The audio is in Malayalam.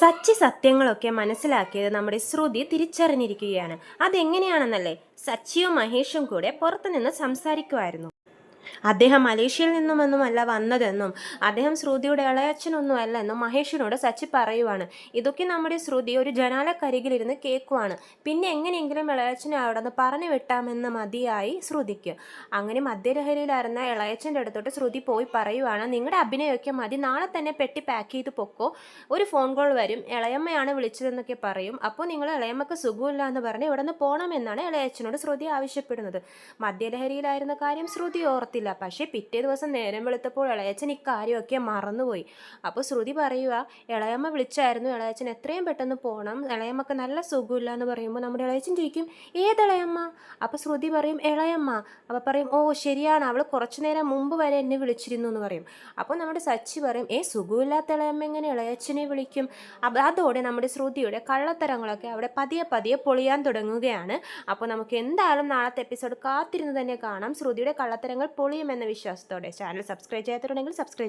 സച്ചി സത്യങ്ങളൊക്കെ മനസ്സിലാക്കിയത് നമ്മുടെ ശ്രുതി തിരിച്ചറിഞ്ഞിരിക്കുകയാണ്. അതെങ്ങനെയാണെന്നല്ലേ? സച്ചിയും മഹേഷും കൂടെ പുറത്തുനിന്ന് സംസാരിക്കുമായിരുന്നു. അദ്ദേഹം മലേഷ്യയിൽ നിന്നുമൊന്നുമല്ല വന്നതെന്നും അദ്ദേഹം ശ്രുതിയുടെ ഇളയച്ചനൊന്നും അല്ലെന്നും മഹേഷിനോട് സച്ചി പറയുവാണ്. ഇതൊക്കെ നമ്മുടെ ശ്രുതി ഒരു ജനാലക്കരികിലിരുന്ന് കേൾക്കുവാണ്. പിന്നെ എങ്ങനെയെങ്കിലും ഇളയച്ചനെ അവിടെ നിന്ന് പറഞ്ഞു വിട്ടാമെന്ന് മതിയായി ശ്രുതിക്ക്. അങ്ങനെ മദ്യലഹരിയിലായിരുന്ന ഇളയച്ചന്റെ അടുത്തോട്ട് ശ്രുതി പോയി പറയുവാണ് നിങ്ങളുടെ അഭിനയമൊക്കെ മതി നാളെ തന്നെ പെട്ടി പാക്ക് ചെയ്ത് പൊക്കോ. ഒരു ഫോൺ കോൾ വരും ഇളയമ്മയാണ് വിളിച്ചതെന്നൊക്കെ പറയും. അപ്പോൾ നിങ്ങൾ ഇളയമ്മക്ക് സുഖമില്ല എന്ന് പറഞ്ഞ് ഇവിടെ നിന്ന് പോകണമെന്നാണ് ഇളയച്ചനോട് ശ്രുതി ആവശ്യപ്പെടുന്നത്. മദ്യലഹരിയിലായിരുന്ന കാര്യം ശ്രുതി ഓർത്തില്ല പക്ഷേ പിറ്റേ ദിവസം നേരം വെളുത്തപ്പോൾ ഇളയച്ചൻ ഇക്കാര്യമൊക്കെ മറന്നുപോയി. അപ്പോൾ ശ്രുതി പറയുക ഇളയമ്മ വിളിച്ചായിരുന്നു. ഇളയച്ചൻ എത്രയും പെട്ടെന്ന് പോകണം ഇളയമ്മക്ക് നല്ല സുഖമില്ല എന്ന് പറയുമ്പോൾ നമ്മുടെ ഇളയച്ചൻ ചോദിക്കും ഏത് ഇളയമ്മ? അപ്പോൾ ശ്രുതി പറയും ഇളയമ്മ. അപ്പോൾ പറയും ഓ ശരിയാണ്. അവൾ കുറച്ചു നേരം മുമ്പ് വരെ എന്നെ വിളിച്ചിരുന്നു എന്ന് പറയും. അപ്പോൾ നമ്മുടെ സച്ചി പറയും ഏ സുഖമില്ലാത്ത ഇളയമ്മ എങ്ങനെ ഇളയച്ചനെ വിളിക്കും? അതോടെ നമ്മുടെ ശ്രുതിയുടെ കള്ളത്തരങ്ങളൊക്കെ അവിടെ പതിയെ പതിയെ പൊളിയാൻ തുടങ്ങുകയാണ്. അപ്പോൾ നമുക്ക് എന്തായാലും നാളത്തെ എപ്പിസോഡ് കാത്തിരുന്ന് തന്നെ കാണാം. ശ്രുതിയുടെ കള്ളത്തരങ്ങൾ പൊളിയുമെന്ന വിശ്വാസത്തോടെ ചാനൽ സബ്സ്ക്രൈബ് ചെയ്യാത്തവരുണ്ടെങ്കിൽ സബ്സ്ക്രൈബ്